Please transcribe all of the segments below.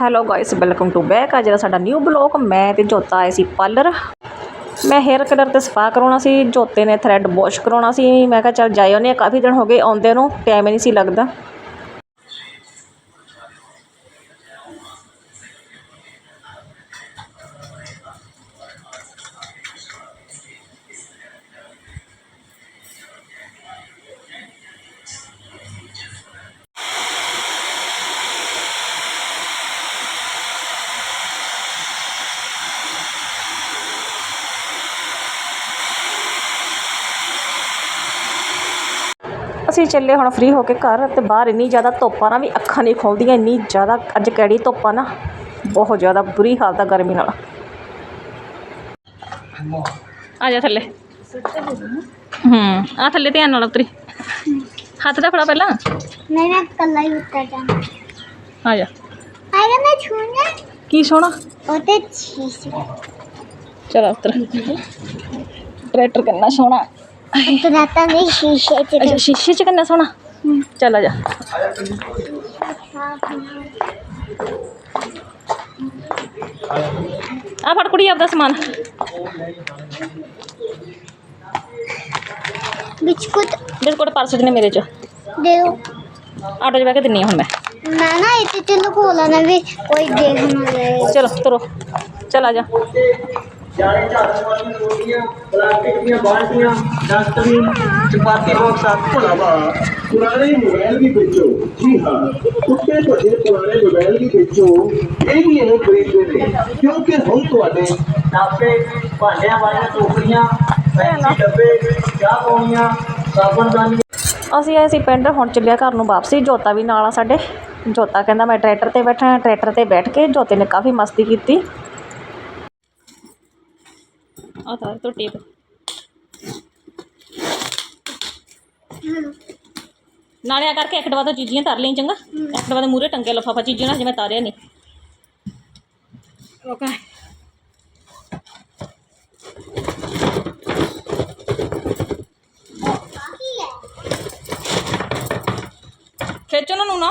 Hello guys welcome to back ਆ ਜਿਹੜਾ ਸਾਡਾ ਨਿਊ ਬਲੌਗ ਮੈਂ ਤੇ ਜੋਤਾ ਆਏ ਸੀ ਪਾਰਲਰ ਮੈਂ ਹੇਅਰ ਕਲਰ ਤੇ ਸਫਾ ਕਰਾਉਣਾ ਸੀ, ਜੋਤੇ ਨੇ ਥਰੈਡ ਵਾਸ਼ ਕਰਾਉਣਾ ਸੀ। ਮੈਂ ਕਿਹਾ ਚੱਲ ਜਾਇਓ ਨੇ, ਕਾਫੀ ਦਿਨ ਹੋ ਗਏ ਆਉਂਦੇ ਨੂੰ, ਟਾਈਮ ਹੀ ਨਹੀਂ ਸੀ ਲੱਗਦਾ। ਅਸੀਂ ਚੱਲੇ ਹੁਣ ਫ੍ਰੀ ਹੋ ਕੇ ਘਰ ਅਤੇ ਬਾਹਰ ਇੰਨੀ ਜ਼ਿਆਦਾ ਧੁੱਪ ਆ ਨਾ ਵੀ ਅੱਖਾਂ ਨਹੀਂ ਖੁੱਲ੍ਹਦੀਆਂ ਇੰਨੀ ਜ਼ਿਆਦਾ ਅੱਜ ਕਿਹੜੀ ਧੁੱਪ ਆ ਨਾ ਬਹੁਤ ਜ਼ਿਆਦਾ ਬੁਰੀ ਹਾਲਤ ਆ ਗਰਮੀ ਨਾਲ ਆ ਜਾ ਥੱਲੇ ਹੂੰ ਆ ਥੱਲੇ ਧਿਆਨ ਨਾਲ ਉਤਰੀ ਹੱਥ ਦਾ ਫੜਾ ਪਹਿਲਾਂ ਨਹੀਂ ਨਾ ਕੱਲਾ ਹੀ ਉੱਤਰ ਜਾਣਾ ਆ ਜਾ ਆਇਆ ਮੈਂ ਛੂਣਾ ਕੀ ਸੋਣਾ ਉਹ ਤੇ ਚੀਜ਼ ਚਲ ਉਤਰ ਟਰੈਕਟਰ ਕਿੰਨਾ ਸੋਹਣਾ तो शीशे च अच्छा, तो- सोना। हम्म। चल आ जा। आ कुड़ी समान। बिस्कुट। बिस्कुट मेरे दे च बह के हूँ मैं। ना इतने ना भी कोई चलो तुरो चल आ जा। ਆ ਝਾੜੂ ਵਾਲੀ ਰੋਟੀਆਂ, ਪਲਾਸਟਿਕ ਦੀਆਂ ਬਾਲਟੀਆਂ, ਡਸਟਬਿਨ, ਚਪਾਤੀ ਬਾਕਸ ਆਪ ਭਰਾਵਾ, ਪੁਰਾਣੇ ਮੋਬਾਈਲ ਵੀ ਵੇਚੋ। ਜੀ ਹਾਂ ਕੁੱਤੇ ਭੱਜੇ ਪੁਰਾਣੇ ਮੋਬਾਈਲ ਵੀ ਵੇਚੋ। ਇਹ ਵੀ ਇਹ ਖਰੀਦਦੇ ਨੇ। ਕਿਉਂਕਿ ਹੁਣ ਤੁਹਾਡੇ ਟਾਪੇ ਭਾਂਡਿਆਂ ਵਾਲੀਆਂ ਟੋਕਰੀਆਂ ਫੈਂਸੀ ਡੱਬੇ, ਚਾਹ ਪੌਣੀਆਂ ਸਾਬਣਦਾਨੀ ਅਸੀਂ ਆਏ ਸੀ ਪਿੰਡ, ਹੁਣ ਚੱਲਿਆ ਘਰ ਨੂੰ ਵਾਪਸੀ। ਜੋਤਾ ਵੀ ਨਾਲ ਆ ਸਾਡੇ। ਜੋਤਾ ਕਹਿੰਦਾ ਮੈਂ ਟਰੈਕਟਰ ਤੇ ਬੈਠਾ, ਟਰੈਕਟਰ ਤੇ ਬੈਠ ਕੇ ਜੋਤੇ ਨੇ ਕਾਫੀ ਮਸਤੀ ਕੀਤੀ। ਆ ਤਾਂ ਤੋਂ ਟੇਪ ਨਾਲੇ ਆ ਕਰਕੇ ਇੱਕ ਡਵਾ ਤੋਂ ਚੀਜ਼ੀਆਂ ਤਰ ਲਈ ਚੰਗਾ। ਇੱਕ ਡਵਾ ਦੇ ਮੂਰੇ ਟੰਗੇ ਲਫਾਫਾ ਚੀਜ਼ੀਆਂ ਨਾਲ ਜਿਵੇਂ ਤਾਰਿਆ ਨਹੀਂ ਓਕੇ ਖਿੱਚ ਉਹਨਾਂ ਨੂੰ ਨਾ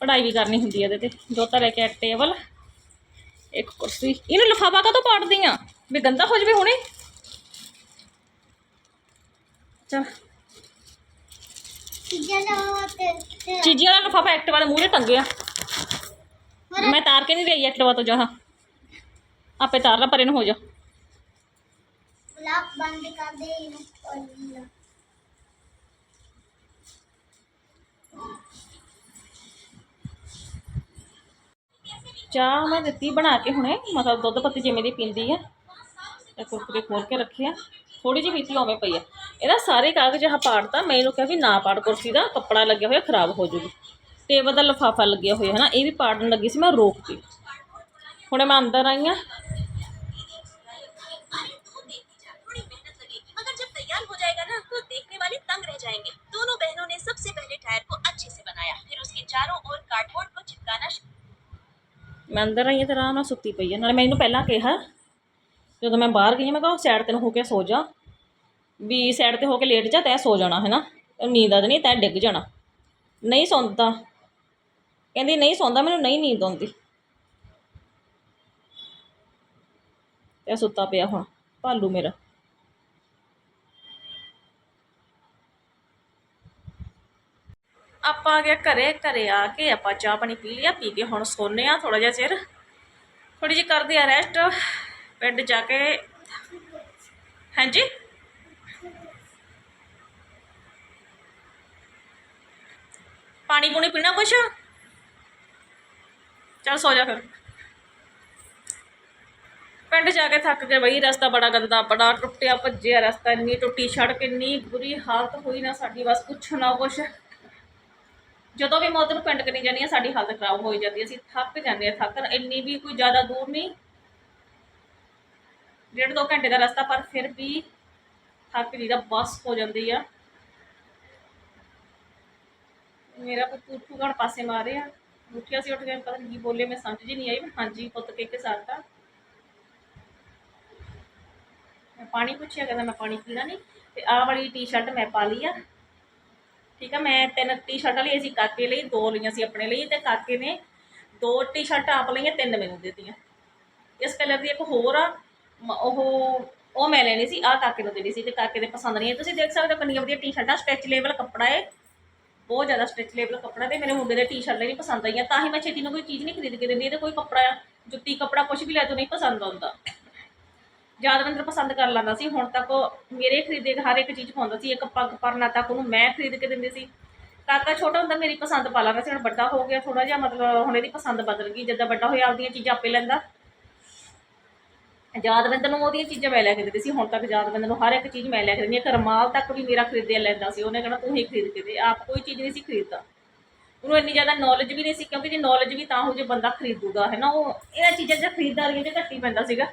ਪੜਾਈ ਵੀ ਕਰਨੀ ਹੁੰਦੀ ਹੈ ਇਹਦੇ ਤੇ। ਦੋਤਾ ਲੈ ਕੇ ਟੇਬਲ ਇੱਕ ਕੁਰਸੀ। ਇਹਨੂੰ ਲਫਾਫਾ ਕਾ ਤੋਂ ਪਾੜਦੀ ਆ? ਵੀ ਗੰਦਾ ਹੋ ਜਵੇ ਹੁਣੇ। ਚਾ ਚੀਜ਼ੀਆਂ ਦਾ ਲਫਾਫਾ ਐਕਟਿਵਾ ਦੇ ਮੂਹਰੇ ਟੰਗਿਆ। ਮੈਂ ਤਾਰ ਕੇ ਨਹੀਂ ਰਹੀ ਐਕਟਿਵਾ ਤੋਂ ਜਹਾ ਆਪੇ ਤਾਰ ਲਾ ਪਰ ਇਹਨੂੰ ਹੋ ਜਾ। ਲੱਕ ਬੰਦ ਕਰ ਦੇ ਇਹਨੂੰ ਚਾਹ ਮੈਂ ਦਿੱਤੀ ਬਣਾ ਕੇ ਹੁਣੇ ਮਤਲਬ ਦੁੱਧ ਪੱਤੀ ਜਿਵੇਂ ਦੀ ਪੀਂਦੀ ਆ ਤੇ ਕੁਰਕਰੇ ਖੋਲ ਕੇ ਰੱਖਿਆ ਥੋੜੀ ਜਿਹੀ ਪੀਤੀ ਉਵੇਂ ਪਈ ਆ ਇਹਦਾ ਸਾਰੇ ਕਾਗਜ਼ ਆਹ ਪਾੜਤਾ ਮੈਂ ਇਹਨੂੰ ਕਿਹਾ ਵੀ ਨਾ ਪਾੜ ਕੁਰਸੀ ਦਾ ਕੱਪੜਾ ਲੱਗਿਆ ਹੋਇਆ ਖਰਾਬ ਹੋ ਜੂਗੀ ਟੇਬਲ ਦਾ ਲਿਫਾਫਾ ਲੱਗਿਆ ਹੋਇਆ ਹੈ ਨਾ ਇਹ ਵੀ ਪਾੜਨ ਲੱਗੀ ਸੀ ਮੈਂ ਰੋਕਤੀ ਹੁਣੇ ਮੈਂ ਅੰਦਰ ਆਈ ਆ थोड़ी मेहनत लगेगी मगर जब तैयार हो जाएगा ना तो देखने वाले तंग रह जाएंगे दोनों बहनों ने सबसे पहले टायर को अच्छे से बनाया फिर उसके चारों ओर कार्डबोर्ड को चिपकाना शुरू ਮੈਂ ਅੰਦਰ ਆਈ ਹਾਂ ਤੇ ਆਰਾਮ ਨਾਲ ਸੁੱਤੀ ਪਈ ਆ ਨਾਲੇ ਮੈਂ ਇਹਨੂੰ ਪਹਿਲਾਂ ਕਿਹਾ ਜਦੋਂ ਮੈਂ ਬਾਹਰ ਗਈ ਹਾਂ, ਮੈਂ ਕਿਹਾ ਸਾਈਡ ਤੇ ਨੂੰ ਹੋ ਕੇ ਸੋ ਜਾ। ਵੀ ਸਾਈਡ ਤੇ ਹੋ ਕੇ ਲੇਟ ਜਾ ਤੈ ਸੋ ਜਾਣਾ ਹੈ ਨਾ ਨੀਂਦ ਆ ਨਹੀਂ ਤੈਂ ਡਿੱਗ ਜਾਣਾ। ਨਹੀਂ ਸੌਂਦਾ। ਕਹਿੰਦੀ ਨਹੀਂ ਸੌਂਦਾ ਮੈਨੂੰ ਨਹੀਂ ਨੀਂਦ ਆਉਂਦੀ। ਤੇ ਸੁੱਤਾ ਪਿਆ ਹੁਣ ਭਾਲੂ ਮੇਰਾ। ਆਪਾਂ ਆ ਗਿਆ ਘਰੇ ਘਰੇ ਆ ਕੇ ਆਪਾਂ ਚਾਹ ਪਾਣੀ ਪੀ ਲਿਆ ਪੀ ਕੇ ਹੁਣ ਸੋਨੇ ਆ ਥੋੜਾ ਜਿਹਾ ਚਿਰ। ਥੋੜੀ ਜਿਹੀ ਕਰਦੇ ਆ ਰੈਸਟ ਪਿੰਡ ਜਾ ਕੇ। ਹਾਂਜੀ? ਪਾਣੀ ਪੂਣੀ ਪੀਣਾ ਕੁਛ? ਚੱਲ ਸੋ ਜਾ ਫਿਰ। ਪਿੰਡ ਜਾ ਕੇ ਥੱਕ ਕੇ ਬਈ, ਰਸਤਾ ਬੜਾ ਗੰਦਾ, ਬੜਾ ਟੁੱਟਿਆ, ਭੱਜਿਆ ਰਸਤਾ, ਇੰਨੀ ਟੁੱਟੀ ਸੜਕ ਇੰਨੀ ਬੁਰੀ ਹਾਲਤ ਹੋਈ ਨਾ ਸਾਡੀ, ਬਸ ਕੁਛ ਨਾ ਕੁਛ। ਜਦੋਂ ਵੀ ਮੈਂ ਉੱਧਰ ਪਿੰਡ ਕਰੀ ਜਾਂਦੀ ਹਾਂ, ਸਾਡੀ ਹਾਲਤ ਖਰਾਬ ਹੋਈ ਜਾਂਦੀ ਹੈ। ਅਸੀਂ ਥੱਕ ਜਾਂਦੇ ਹਾਂ, ਥੱਕ ਇੰਨੀ ਵੀ ਕੋਈ ਜ਼ਿਆਦਾ ਦੂਰ ਨਹੀਂ। ਡੇਢ ਦੋ ਘੰਟੇ ਦਾ ਰਸਤਾ, ਪਰ ਫਿਰ ਵੀ ਥੱਕ ਜੀਦਾ ਬੱਸ ਹੋ ਜਾਂਦੀ ਆ। ਮੇਰਾ ਪੁੱਤ ਉੱਠੂਗਣ ਪਾਸੇ ਮਾਰੇ ਉੱਠਿਆ ਸੀ, ਉੱਠ ਕੇ ਪਤਾ ਨਹੀਂ ਕੀ ਬੋਲੇ, ਮੈਂ ਸਮਝ ਜੀ ਨਹੀਂ ਆਈ ਮੈਂ ਹਾਂਜੀ, ਪੁੱਤ ਕੇ ਕੇ ਸਾਥਾ ਮੈਂ ਪਾਣੀ ਪੁੱਛਿਆ, ਕਹਿੰਦਾ ਮੈਂ ਪਾਣੀ ਪੀਣਾ ਨਹੀਂ ਤੇ ਆਹ ਵਾਲੀ ਟੀ-ਸ਼ਰਟ ਮੈਂ ਪਾ ਲਈ ਆ। ਠੀਕ ਆ, ਮੈਂ ਤਿੰਨ ਟੀ-ਸ਼ਰਟਾਂ ਲਈ ਸੀ ਕਾਕੇ ਲਈ, ਦੋ ਲਈਆਂ ਸੀ ਆਪਣੇ ਲਈ ਤੇ ਕਾਕੇ ਨੇ ਦੋ ਟੀ-ਸ਼ਰਟਾਂ ਆਪ ਲਈਆਂ, ਤਿੰਨ ਮੈਨੂੰ ਦੇ ਦਿੱਤੀਆਂ। ਇਸ ਕਲਰ ਦੀ ਇੱਕ ਹੋਰ ਆ ਉਹ ਉਹ ਮੈਂ ਲੈਣੀ ਸੀ, ਆਹ ਕਾਕੇ ਨੂੰ ਦੇਣੀ ਸੀ ਤੇ ਕਾਕੇ ਦੇ ਪਸੰਦ ਨਹੀਂ ਹੈ ਤੁਸੀਂ ਦੇਖ ਸਕਦੇ ਹੋ ਕਿੰਨੀਆਂ ਵਧੀਆ ਟੀ-ਸ਼ਰਟਾਂ ਸਟ੍ਰੈਚੇਬਲ ਕੱਪੜਾ ਹੈ ਬਹੁਤ ਜ਼ਿਆਦਾ ਸਟ੍ਰੈਚੇਬਲ ਕੱਪੜਾ ਤੇ ਮੇਰੇ ਮੁੰਡੇ ਦੇ ਟੀ-ਸ਼ਰਟ ਨਹੀਂ ਪਸੰਦ ਆਈਆਂ, ਤਾਂ ਹੀ ਮੈਂ ਛੇਤੀ ਨੂੰ ਕੋਈ ਚੀਜ਼ ਨਹੀਂ ਖਰੀਦ ਕੇ ਦਿੰਦੀ, ਇਹਦੇ ਕੋਈ ਕੱਪੜਾ, ਜੁੱਤੀ ਕੱਪੜਾ ਕੁਝ ਵੀ ਲੈ ਤੋਂ ਨਹੀਂ ਪਸੰਦ ਆਉਂਦਾ। ਯਾਦਵਿੰਦਰ ਪਸੰਦ ਕਰ ਲੈਂਦਾ ਸੀ। ਹੁਣ ਤੱਕ ਉਹ ਮੇਰੇ ਖਰੀਦੇ ਹਰ ਇੱਕ ਚੀਜ਼ ਪਾਉਂਦਾ ਸੀ। ਇੱਕ ਪੱਗ ਪਰਨਾ ਤੱਕ ਉਹਨੂੰ ਮੈਂ ਖਰੀਦ ਕੇ ਦਿੰਦੀ ਸੀ। ਕਾਕਾ ਛੋਟਾ ਹੁੰਦਾ ਮੇਰੀ ਪਸੰਦ ਪਾ ਲੈਂਦਾ ਸੀ। ਹੁਣ ਵੱਡਾ ਹੋ ਗਿਆ ਥੋੜਾ ਜਿਹਾ ਮਤਲਬ ਹੁਣ ਇਹਦੀ ਪਸੰਦ ਬਦਲ ਗਈ। ਜਿੱਦਾਂ ਵੱਡਾ ਹੋਇਆ, ਆਪਦੀਆਂ ਚੀਜ਼ਾਂ ਆਪੇ ਲੈਂਦਾ। ਯਾਦਵਿੰਦਰ ਨੂੰ ਉਹਦੀਆਂ ਚੀਜ਼ਾਂ ਮੈਂ ਲੈ ਕੇ ਦਿੰਦੀ ਸੀ। ਹੁਣ ਤੱਕ ਯਾਦਵਿੰਦਰ ਨੂੰ ਹਰ ਇੱਕ ਚੀਜ਼ ਮੈਂ ਲੈ ਕੇ ਦਿੰਦੀ ਹਾਂ। ਕਰਮਾਲ ਤੱਕ ਵੀ ਮੇਰਾ ਖਰੀਦਿਆ ਲੈਂਦਾ ਸੀ। ਉਹਨੇ ਕਹਿਣਾ, ਤੂੰ ਹੀ ਖਰੀਦ ਕੇ ਦੇ। ਆਪ ਕੋਈ ਚੀਜ਼ ਨਹੀਂ ਸੀ ਖਰੀਦਦਾ। ਉਹਨੂੰ ਇੰਨੀ ਜ਼ਿਆਦਾ ਨੌਲੇਜ ਵੀ ਨਹੀਂ ਸੀ। ਕਿਉਂਕਿ ਜੇ ਨੌਲੇਜ ਵੀ ਤਾਂ ਹੋ ਜੇ ਬੰਦਾ ਖਰੀਦੂਗਾ ਹੈ ਨਾ ਉਹ ਇਹਨਾਂ ਚੀਜ਼ਾਂ 'ਚ ਖਰੀਦਦਾਰੀਆਂ 'ਚ ਘੱਟ ਹੀ ਪੈਂਦਾ ਸੀਗਾ।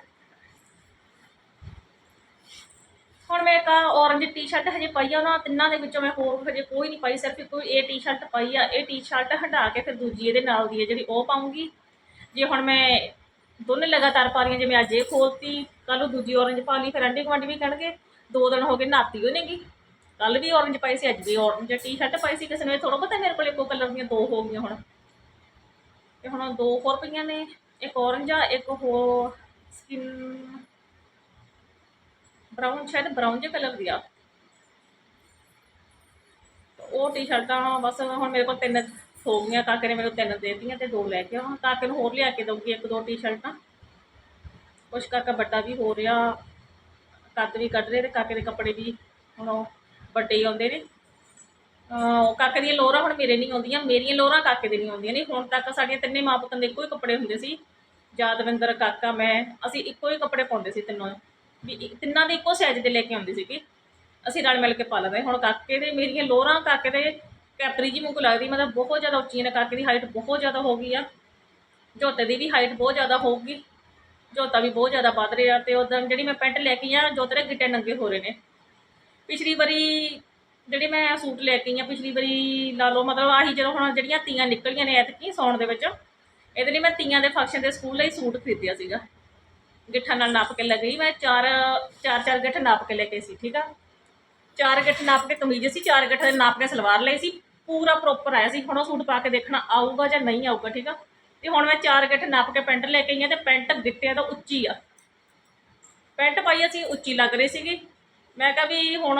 ਹੁਣ ਮੈਂ ਇੱਕ ਔਰੰਜ ਟੀ-ਸ਼ਰਟ ਹਜੇ ਪਾਈ ਆ, ਉਹਨਾਂ ਤਿੰਨਾਂ ਦੇ ਵਿੱਚੋਂ ਮੈਂ ਹੋਰ ਹਜੇ ਕੋਈ ਨਹੀਂ ਪਾਈ, ਸਿਰਫ ਕੋਈ ਇਹ ਟੀ-ਸ਼ਰਟ ਪਾਈ ਆ। ਇਹ ਟੀ-ਸ਼ਰਟ ਹਟਾ ਕੇ ਫਿਰ ਦੂਜੀ ਇਹਦੇ ਨਾਲ ਦੀ ਹੈ ਜਿਹੜੀ ਉਹ ਪਾਉਂਗੀ। ਜੇ ਹੁਣ ਮੈਂ ਦੋਨੇ ਲਗਾਤਾਰ ਪਾ ਰਹੀਆਂ ਜਿਵੇਂ ਅੱਜ ਇਹ ਖੋਲਤੀ ਕੱਲ ਨੂੰ ਦੂਜੀ ਔਰੰਜ ਪਾ ਲਈ, ਫਿਰ ਆਂਢੀ ਗੁਆਂਢੀ ਵੀ ਕਹਿਣਗੇ, ਦੋ ਦਿਨ ਹੋ ਗਏ, ਨਾਤੀ ਹੋਣੇਗੀ ਕੱਲ ਵੀ ਔਰੰਜ ਪਾਈ ਸੀ, ਅੱਜ ਵੀ ਔਰੰਜ ਟੀ-ਸ਼ਰਟ ਪਾਈ ਸੀ ਕਿਸੇ ਨੇ ਥੋੜਾ ਬਹੁਤਾ ਮੇਰੇ ਕੋਲ ਇੱਕੋ ਕਲਰ ਦੀਆਂ ਦੋ ਹੋ ਗਈਆਂ ਹੁਣ। ਤੇ ਹੁਣ ਦੋ ਹੋਰ ਪਈਆਂ ਨੇ, ਇੱਕ ਔਰੰਜ ਆ, ਇੱਕ ਹੋਰ ਸਕਿਨ ਬਰਾਊਨ ਸ਼ਾਇਦ ਬਰਾਊਨ ਜਿਹੇ ਕਲਰ ਦੀ ਆ। ਉਹ ਟੀ-ਸ਼ਰਟਾਂ ਬਸ ਹੁਣ ਮੇਰੇ ਕੋਲ ਤਿੰਨ ਹੋ ਗਈਆਂ, ਕਾਕੇ ਨੇ ਮੈਨੂੰ ਤਿੰਨ ਦੇ ਦਿੱਤੀਆਂ ਤੇ ਦੋ ਲੈ ਕੇ ਆਵਾਂ। ਕਾਕੇ ਨੂੰ ਹੋਰ ਲਿਆ ਕੇ ਦਊਗੀ ਇੱਕ ਦੋ ਟੀ-ਸ਼ਰਟਾਂ ਕੁਛ ਕਾਕਾ ਵੱਡਾ ਵੀ ਹੋ ਰਿਹਾ, ਕੱਦ ਵੀ ਕੱਢ ਰਹੇ ਤੇ ਕਾਕੇ ਦੇ ਕੱਪੜੇ ਵੀ ਹੁਣ ਉਹ ਵੱਡੇ ਹੀ ਆਉਂਦੇ ਨੇ। ਕਾਕੇ ਦੀਆਂ ਲੋਰਾਂ ਹੁਣ ਮੇਰੇ ਨਹੀਂ ਆਉਂਦੀਆਂ, ਮੇਰੀਆਂ ਲੋਰਾਂ ਕਾਕੇ ਦੇ ਨਹੀਂ ਆਉਂਦੀਆਂ ਨਹੀਂ ਹੁਣ ਤੱਕ ਸਾਡੀਆਂ ਤਿੰਨੇ ਮਾਂ ਪੁੱਤਾਂ ਦੇ ਇੱਕੋ ਹੀ ਕੱਪੜੇ ਹੁੰਦੇ ਸੀ। ਯਾਦਵਿੰਦਰ ਕਾਕਾ, ਮੈਂ, ਅਸੀਂ ਇੱਕੋ ਹੀ ਕੱਪੜੇ ਪਾਉਂਦੇ ਸੀ ਤਿੰਨੋਂ। ਵੀ ਇ- ਤਿੰਨਾਂ ਦੇ ਇੱਕੋ ਸਾਈਜ਼ ਦੇ ਲੈ ਕੇ ਆਉਂਦੀ ਸੀਗੀ। ਅਸੀਂ ਰਲ ਮਿਲ ਕੇ ਪਾ ਲੈਂਦੇ। ਹੁਣ ਕਾਕੇ ਦੇ ਮੇਰੀਆਂ ਲੋਰਾਂ, ਕਾਕੇ ਦੇ ਕੈਪਰੀ ਜੀ ਮੈਨੂੰ ਲੱਗਦੀ ਮਤਲਬ ਬਹੁਤ ਜ਼ਿਆਦਾ ਉੱਚੀਆਂ ਨੇ ਕਾਕੇ ਦੀ ਹਾਈਟ ਬਹੁਤ ਜ਼ਿਆਦਾ ਹੋ ਗਈ ਆ। ਜੋਤੇ ਦੀ ਵੀ ਹਾਈਟ ਬਹੁਤ ਜ਼ਿਆਦਾ ਹੋਊਗੀ। ਜੋਤਾ ਵੀ ਬਹੁਤ ਜ਼ਿਆਦਾ ਵੱਧ ਰਿਹਾ ਤੇ ਉਦੋਂ ਜਿਹੜੀ ਮੈਂ ਪੈਂਟ ਲੈ ਕੇ ਆ ਜੋਤੇ ਦੇ ਗਿੱਟੇ ਨੰਗੇ ਹੋ ਰਹੇ ਨੇ। ਪਿਛਲੀ ਵਾਰੀ ਜਿਹੜੀ ਮੈਂ ਸੂਟ ਲੈ ਕੇ ਆਈ ਆ ਪਿਛਲੀ ਵਾਰੀ ਲਾ ਲਓ, ਮਤਲਬ ਆਹੀ ਜਦੋਂ ਹੁਣ ਜਿਹੜੀਆਂ ਤੀਆਂ ਨਿਕਲੀਆਂ ਨੇ ਐਤਕੀ ਸੌਣ ਦੇ ਵਿੱਚ, ਇਹਦੇ ਲਈ ਮੈਂ ਤੀਆਂ ਦੇ ਫੰਕਸ਼ਨ ਦੇ ਸਕੂਲ ਲਈ ਸੂਟ ਖਰੀਦਿਆ ਸੀਗਾ। ਗਿੱਠਾਂ ਨਾਲ ਨਾਪ ਕੇ ਲੈ ਗਈ ਮੈਂ, ਚਾਰ ਚਾਰ ਚਾਰ ਗਿੱਠ ਨਾਪ ਕੇ ਲੈ ਕੇ ਸੀ, ਠੀਕ ਆ? ਚਾਰ ਗਿੱਠ ਨਾਪ ਕੇ ਕਮੀਜ਼ ਸੀ, ਚਾਰ ਗਿੱਠ ਦੇ ਨਾਪ ਕੇ ਸਲਵਾਰ ਲਈ ਸੀ, ਪੂਰਾ ਪ੍ਰੋਪਰ ਆਇਆ ਸੀ, ਹੁਣ ਉਹ ਸੂਟ ਪਾ ਕੇ ਦੇਖਣਾ ਆਊਗਾ ਜਾਂ ਨਹੀਂ ਆਊਗਾ, ਠੀਕ ਆ? ਤੇ ਹੁਣ ਮੈਂ ਚਾਰ ਗਿੱਠ ਨਾਪ ਕੇ ਪੈਂਟ ਲੈ ਕੇ ਆਈ ਆ ਤੇ ਪੈਂਟ ਗਿੱਟਿਆਂ ਤੋਂ ਉੱਚੀ ਆ। ਪੈਂਟ ਪਾਈ ਅਸੀਂ ਉੱਚੀ ਲੱਗ ਰਹੀ ਸੀਗੀ। ਮੈਂ ਕਿਹਾ ਵੀ ਹੁਣ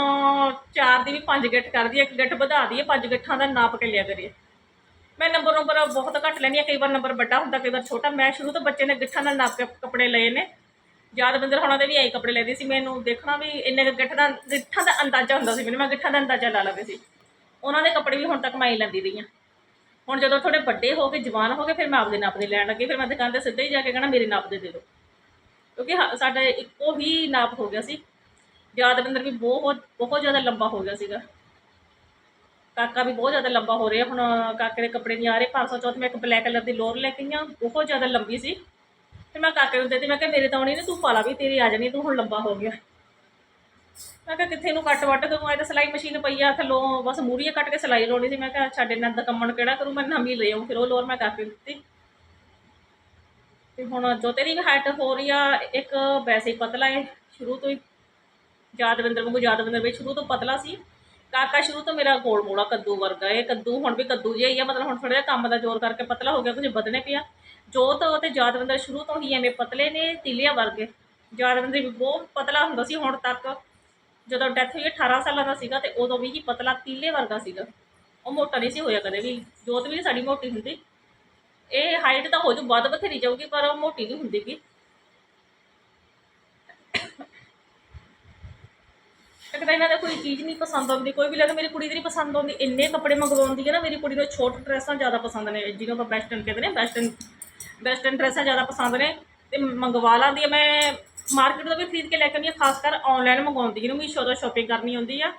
ਚਾਰ ਦੀ ਵੀ ਪੰਜ ਗਿੱਠ ਕਰਦੀ ਇੱਕ ਗਿੱਠ ਵਧਾ ਦਈਏ, ਪੰਜ ਗਿੱਠਾਂ ਦਾ ਨਾਪ ਕੇ ਲਿਆ ਕਰੀਏ। ਮੈਂ ਨੰਬਰ ਨੰਬਰ ਬਹੁਤ ਘੱਟ ਲੈਂਦੀ ਹਾਂ, ਕਈ ਵਾਰ ਨੰਬਰ ਵੱਡਾ ਹੁੰਦਾ, ਕਈ ਵਾਰ ਛੋਟਾ। ਮੈਂ ਸ਼ੁਰੂ ਤੋਂ ਬੱਚੇ ਨੇ ਗਿੱਠਾਂ ਨਾਲ ਨਾਪ ਕੇ ਕੱਪੜੇ ਲਏ ਨੇ। ਯਾਦਵਿੰਦਰ ਹੋਣਾ ਦੇ ਵੀ ਆਈ ਕੱਪੜੇ ਲੈਦੇ ਸੀ। ਮੈਨੂੰ ਦੇਖਣਾ ਵੀ ਇੰਨੇ ਕੁ ਗਿੱਠ ਦਾ, ਗਿੱਠਾਂ ਦਾ ਅੰਦਾਜ਼ਾ ਹੁੰਦਾ ਸੀ ਮੈਨੂੰ। ਮੈਂ ਗਿੱਠਾਂ ਦਾ ਅੰਦਾਜ਼ਾ ਲਾ ਲਵੇ ਸੀ। ਉਹਨਾਂ ਦੇ ਕੱਪੜੇ ਵੀ ਹੁਣ ਤੱਕ ਮੈਂ ਹੀ ਲੈਂਦੀ ਰਹੀ ਹਾਂ। ਹੁਣ ਜਦੋਂ ਥੋੜੇ ਵੱਡੇ ਹੋ ਗਏ ਜਵਾਨ ਹੋ ਗਏ ਫਿਰ ਮੈਂ ਆਪਦੇ ਨਾਪ ਦੇ ਲੈਣ ਲੱਗੀ। ਫਿਰ ਮੈਂ ਦੁਕਾਨ ਤੇ ਸਿੱਧੇ ਹੀ ਜਾ ਕੇ ਕਹਿਣਾ, ਮੇਰੇ ਨਾਪ ਦੇ ਦੇ ਦਿਓ। ਕਿਉਂਕਿ ਹਾ- ਸਾਡਾ ਇੱਕੋ ਹੀ ਨਾਪ ਹੋ ਗਿਆ ਸੀ। ਯਾਦਵਿੰਦਰ ਵੀ ਬਹੁਤ ਬਹੁਤ ਜ਼ਿਆਦਾ ਲੰਬਾ ਹੋ ਗਿਆ ਸੀਗਾ। ਕਾਕਾ ਵੀ ਬਹੁਤ ਜ਼ਿਆਦਾ ਲੰਬਾ ਹੋ ਰਿਹਾ। ਹੁਣ ਕਾਕੇ ਦੇ ਕੱਪੜੇ ਨਹੀਂ ਆ ਰਹੇ। 504 ਮੈਂ ਇੱਕ ਬਲੈਕ ਕਲਰ ਦੀ ਲੋਰ ਲੈ ਕੇ ਆਈ ਬਹੁਤ ਜ਼ਿਆਦਾ ਲੰਬੀ ਸੀ। ਤੇ ਮੈਂ ਕਾਕੇ ਨੂੰ ਦੇਤੀ। ਮੈਂ ਕਿਹਾ, ਮੇਰੇ ਤਾਂ ਆਉਣੀ ਨਹੀਂ। ਤੂੰ ਪਾ ਵੀ, ਤੇਰੀ ਆ ਜਾਣੀ। ਤੂੰ ਹੁਣ ਲੰਬਾ ਹੋ ਗਿਆ। ਮੈਂ ਕਿਹਾ, ਕਿੱਥੇ ਨੂੰ ਕੱਟ ਵੱਟ ਕਰੂੰ ਇਹ ਤਾਂ ਸਿਲਾਈ ਮਸ਼ੀਨ ਪਈ ਆ। ਥੱਲੋਂ ਬਸ ਮੂਰੀਆਂ ਕੱਟ ਕੇ ਸਿਲਾਈ ਲਾਉਣੀ ਸੀ। ਮੈਂ ਕਿਹਾ, ਛੱਡ, ਇਹਨਾਂ ਦਾ ਕੰਮਣ ਕਿਹੜਾ ਕਰੂੰ? ਮੈਂ ਨਵੀਂ ਲੈ ਆਉਂ ਫਿਰ ਉਹ ਲੋਰ ਮੈਂ ਕਾਕੇ ਦਿੱਤੀ। ਤੇ ਹੁਣ ਜੋ ਤੇਰੀ ਹਾਈਟ ਹੋ ਰਹੀ ਆ। ਇੱਕ ਵੈਸੇ ਹੀ ਪਤਲਾ ਹੈ ਸ਼ੁਰੂ ਤੋਂ ਹੀ ਯਾਦਵਿੰਦਰ ਵਾਂਗੂ ਯਾਦਵਿੰਦਰ ਵੀ ਸ਼ੁਰੂ ਤੋਂ ਪਤਲਾ ਸੀ। ਕਾਕਾ ਸ਼ੁਰੂ ਤੋਂ ਮੇਰਾ ਗੋਲ ਮੋੜਾ ਕੱਦੂ ਵਰਗਾ ਇਹ ਕੱਦੂ ਹੁਣ ਵੀ ਕੱਦੂ ਜਿਹਾ ਹੀ ਆ, ਮਤਲਬ ਹੁਣ ਥੋੜਾ ਜਿਹਾ ਕੰਮ ਦਾ ਜ਼ੋਰ ਕਰਕੇ ਪਤਲਾ ਹੋ ਗਿਆ, ਕੁਝ ਵਧਣੇ ਪਿਆ। ਜੋਤ ਤੇ ਯਾਦਵਿੰਦਰ ਸ਼ੁਰੂ ਤੋਂ ਹੀ ਐਵੇਂ ਪਤਲੇ ਨੇ, ਤੀਲਿਆਂ ਵਰਗੇ। ਯਾਦਵਿੰਦਰ ਵੀ ਬਹੁਤ ਪਤਲਾ ਹੁੰਦਾ ਸੀ ਹੁਣ ਤੱਕ। ਜਦੋਂ ਡੈਥ ਹੋਈ 18 ਸਾਲਾਂ ਦਾ ਸੀਗਾ ਤੇ ਉਦੋਂ ਵੀ ਹੀ ਪਤਲਾ ਤੀਲੇ ਵਰਗਾ ਸੀਗਾ। ਉਹ ਮੋਟਾ ਨਹੀਂ ਸੀ ਹੋਇਆ ਕਦੇ ਵੀ। ਜੋਤ ਵੀ ਸਾਡੀ ਮੋਟੀ ਹੁੰਦੀ। ਇਹ ਹਾਈਟ ਤਾਂ ਹੋ ਜੂ ਵੱਧ ਬਥੇਰੀ ਜਾਊਗੀ, ਪਰ ਉਹ ਮੋਟੀ ਨਹੀਂ ਹੁੰਦੀਗੀ ਇੱਕ ਤਾਂ ਇਹਨਾਂ ਦਾ ਕੋਈ ਚੀਜ਼ ਨਹੀਂ ਪਸੰਦ ਆਉਂਦੀ, ਕੋਈ ਵੀ ਲੱਗੇ ਮੇਰੀ ਕੁੜੀ ਦੀ ਨਹੀਂ ਪਸੰਦ ਆਉਂਦੀ। ਇੰਨੇ ਕੱਪੜੇ ਮੰਗਵਾਉਂਦੀ ਹੈ ਨਾ, ਮੇਰੀ ਕੁੜੀ ਨੂੰ ਛੋਟ ਡਰੈਸਾਂ ਜ਼ਿਆਦਾ ਪਸੰਦ ਨੇ, ਜਿਹਨੂੰ ਆਪਾਂ ਵੈਸਟਰਨ ਕਹਿੰਦੇ ਨੇ ਵੈਸਟਰਨ ਵੈਸਟਰਨ ਡਰੈਸਾਂ ਜ਼ਿਆਦਾ ਪਸੰਦ ਨੇ, ਤੇ ਮੰਗਵਾ ਲਾਂਦੀ ਆ ਮੈਂ ਮਾਰਕੀਟ ਤੋਂ ਵੀ ਖਰੀਦ ਕੇ ਲੈ ਕੇ ਆਉਂਦੀ ਹਾਂ, ਖਾਸ ਕਰ ਆਨਲਾਈਨ ਮੰਗਵਾਉਂਦੀ, ਜਿਹਨੂੰ ਮੀਸ਼ੋ ਤੋਂ ਸ਼ਾਪਿੰਗ ਕਰਨੀ ਹੁੰਦੀ ਆ।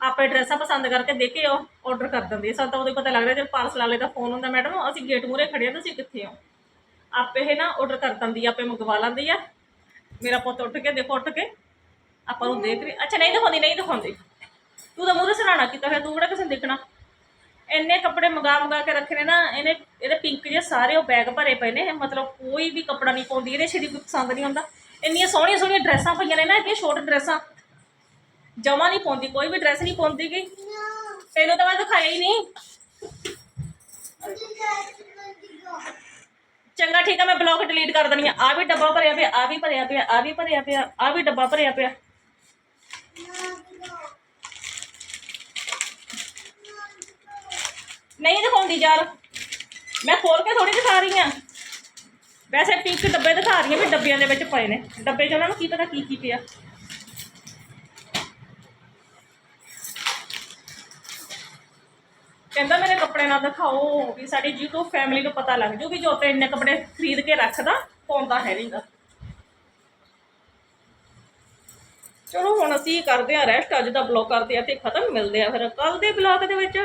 ਆਪੇ ਡਰੈਸਾਂ ਪਸੰਦ ਕਰਕੇ ਦੇ ਕੇ ਉਹ ਆਰਡਰ ਕਰ ਦਿੰਦੀ ਆ ਸਾਨੂੰ ਤਾਂ ਉਹਦੇ ਹੀ ਪਤਾ ਲੱਗਦਾ ਜਦ ਪਾਰਸਲ ਵਾਲੇ ਦਾ ਫੋਨ ਹੁੰਦਾ ਮੈਡਮ ਅਸੀਂ ਗੇਟ ਮੂਹਰੇ ਖੜੇ ਆ ਤੁਸੀਂ ਕਿੱਥੇ ਹੋ? ਆਪੇ ਇਹ ਨਾ ਆਰਡਰ ਕਰ ਦਿੰਦੀ ਆਪੇ ਮੰਗਵਾ ਲੈਂਦੀ ਆ। ਮੇਰਾ ਪੁੱਤ ਉੱਠ ਕੇ, ਦੇਖੋ ਉੱਠ ਕੇ ਆਪਾਂ ਨੂੰ ਦੇਖ ਰਹੀ ਅੱਛਾ, ਨਹੀਂ ਦਿਖਾਉਂਦੀ ਨਹੀਂ ਦਿਖਾਉਂਦੀ। ਤੂੰ ਤਾਂ ਮੂਹਰੇ ਸਰਾਣਾ ਕੀਤਾ ਫਿਰ ਤੂੰ ਕਿਹੜਾ ਕਿਸੇ ਨੂੰ ਦੇਖਣਾ? ਇੰਨੇ ਕੱਪੜੇ ਮੰਗਾ ਮੰਗਾ ਕੇ ਰੱਖੇ ਨੇ ਨਾ, ਇਹਨੇ ਇਹਦੇ ਪਿੰਕ ਜਿਹੇ ਸਾਰੇ ਉਹ ਬੈਗ ਭਰੇ ਪਏ ਨੇ ਮਤਲਬ ਕੋਈ ਵੀ ਕੱਪੜਾ ਨਹੀਂ ਪਾਉਂਦੀ, ਇਹਦੇ ਸ਼ਰੀਰ ਕੋਈ ਪਸੰਦ ਨਹੀਂ ਆਉਂਦਾ। ਇੰਨੀਆਂ ਸੋਹਣੀਆਂ ਸੋਹਣੀਆਂ ਡਰੈਸਾਂ ਪਈਆਂ ਨੇ ਨਾ ਇਹਦੀਆਂ ਸ਼ੋਰਟ ਡਰੈਸਾਂ। ਜਮਾ ਨਹੀਂ ਪਾਉਂਦੀ, ਕੋਈ ਵੀ ਡਰੈਸ ਨਹੀਂ ਪਾਉਂਦੀ ਗੀ। ਤੈਨੂੰ ਤਾਂ ਮੈਂ ਦਿਖਾਇਆ ਹੀ ਨਹੀਂ। ਚੰਗਾ, ਠੀਕ ਆ, ਮੈਂ ਬਲੌਗ ਡਿਲੀਟ ਕਰ ਦਣੀ ਆ। ਆ ਵੀ ਡੱਬਾ ਭਰਿਆ ਪਿਆ, ਆ ਵੀ ਭਰਿਆ ਪਿਆ, ਆ ਵੀ ਭਰਿਆ ਪਿਆ, ਆ ਵੀ ਡੱਬਾ ਭਰਿਆ ਪਿਆ। ਨਹੀਂ ਦਿਖਾਉਂਦੀ ਯਾਰ। ਮੈਂ ਖੋਲ ਕੇ ਥੋੜੀ ਦਿਖਾ ਰਹੀ ਆ ਵੈਸੇ ਪਿੰਕ ਡੱਬੇ ਦਿਖਾ ਰਹੀ ਆ ਵੀ ਡੱਬਿਆਂ ਦੇ ਵਿੱਚ ਪਏ ਨੇ। ਡੱਬੇ 'ਚ ਉਹਨਾਂ ਨੂੰ ਕੀ ਪਤਾ ਕੀ ਕੀ ਪਿਆ। ਕਹਿੰਦਾ ਮੇਰੇ ਕੱਪੜੇ ਨਾ ਦਿਖਾਓ ਵੀ ਸਾਡੀ YouTube ਫੈਮਿਲੀ ਨੂੰ ਪਤਾ ਲੱਗ ਜੂ ਵੀ ਜੋ ਤੇ ਇੰਨੇ ਕੱਪੜੇ ਖਰੀਦ ਕੇ ਰੱਖਦਾ, ਪਾਉਂਦਾ ਹੈ ਨਹੀਂਗਾ ਚਲੋ ਹੁਣ ਅਸੀਂ ਕਰਦੇ ਹਾਂ ਰੈਸਟ ਅੱਜ ਦਾ ਬਲੌਗ ਕਰਦੇ ਆ ਤੇ ਖਤਮ, ਮਿਲਦੇ ਆ ਫਿਰ ਕੱਲ ਦੇ ਬਲੌਗ ਦੇ ਵਿੱਚ।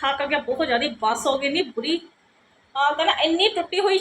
ਥੱਕ ਗਿਆ ਬਹੁਤ ਜ਼ਿਆਦਾ ਬੱਸ ਹੋ ਗਈ ਨਹੀਂ ਬੁਰੀ ਹਾਲ ਤਾਂ ਨਾ, ਇੰਨੀ ਟੁੱਟੀ ਹੋਈ